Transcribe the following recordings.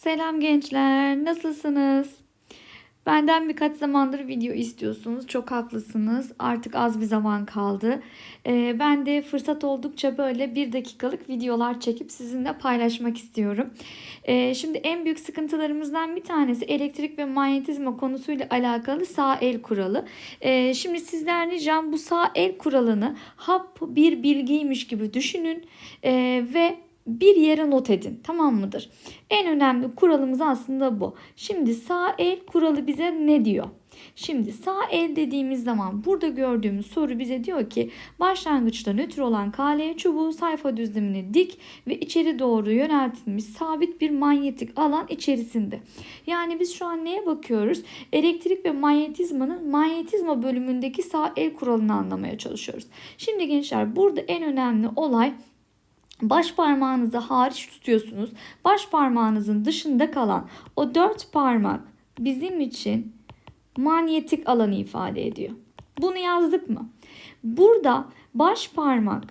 Selam gençler, nasılsınız? Benden birkaç zamandır video istiyorsunuz. Çok haklısınız. Artık az bir zaman kaldı. Ee, ben de fırsat oldukça böyle bir dakikalık videolar çekip sizinle paylaşmak istiyorum. Ee, şimdi en büyük sıkıntılarımızdan bir tanesi elektrik ve manyetizma konusuyla alakalı sağ el kuralı. Ee, şimdi sizden ricam bu sağ el kuralını hap bir bilgiymiş gibi düşünün Ee, ve bir yere not edin. Tamam mıdır? En önemli kuralımız aslında bu. Şimdi sağ el kuralı bize ne diyor? Şimdi sağ el dediğimiz zaman burada gördüğümüz soru bize diyor ki başlangıçta nötr olan KL çubuğu sayfa düzlemine dik ve içeri doğru yöneltilmiş sabit bir manyetik alan içerisinde. Yani biz şu an neye bakıyoruz? Elektrik ve manyetizmanın manyetizma bölümündeki sağ el kuralını anlamaya çalışıyoruz. Şimdi gençler burada en önemli olay Baş parmağınızı hariç tutuyorsunuz. Baş parmağınızın dışında kalan o dört parmak bizim için manyetik alanı ifade ediyor. Bunu yazdık mı? Burada baş parmak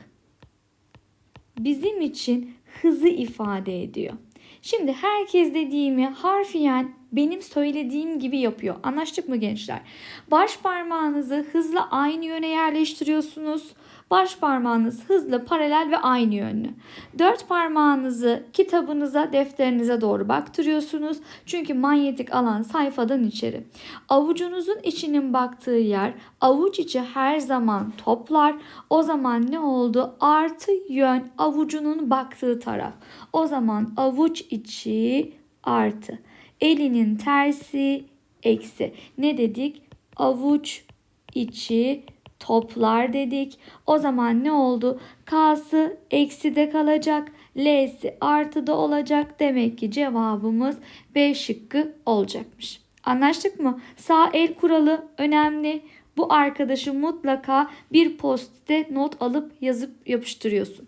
bizim için hızı ifade ediyor. Şimdi herkes dediğimi harfiyen benim söylediğim gibi yapıyor. Anlaştık mı gençler? Baş parmağınızı hızla aynı yöne yerleştiriyorsunuz. Baş parmağınız hızlı, paralel ve aynı yönlü. Dört parmağınızı kitabınıza, defterinize doğru baktırıyorsunuz. Çünkü manyetik alan sayfadan içeri. Avucunuzun içinin baktığı yer avuç içi her zaman toplar. O zaman ne oldu? Artı yön avucunun baktığı taraf. O zaman avuç içi artı. Elinin tersi eksi. Ne dedik? Avuç içi toplar dedik. O zaman ne oldu? K'sı eksi de kalacak. L'si artı da olacak. Demek ki cevabımız B şıkkı olacakmış. Anlaştık mı? Sağ el kuralı önemli. Bu arkadaşı mutlaka bir post-it'e not alıp yazıp yapıştırıyorsun.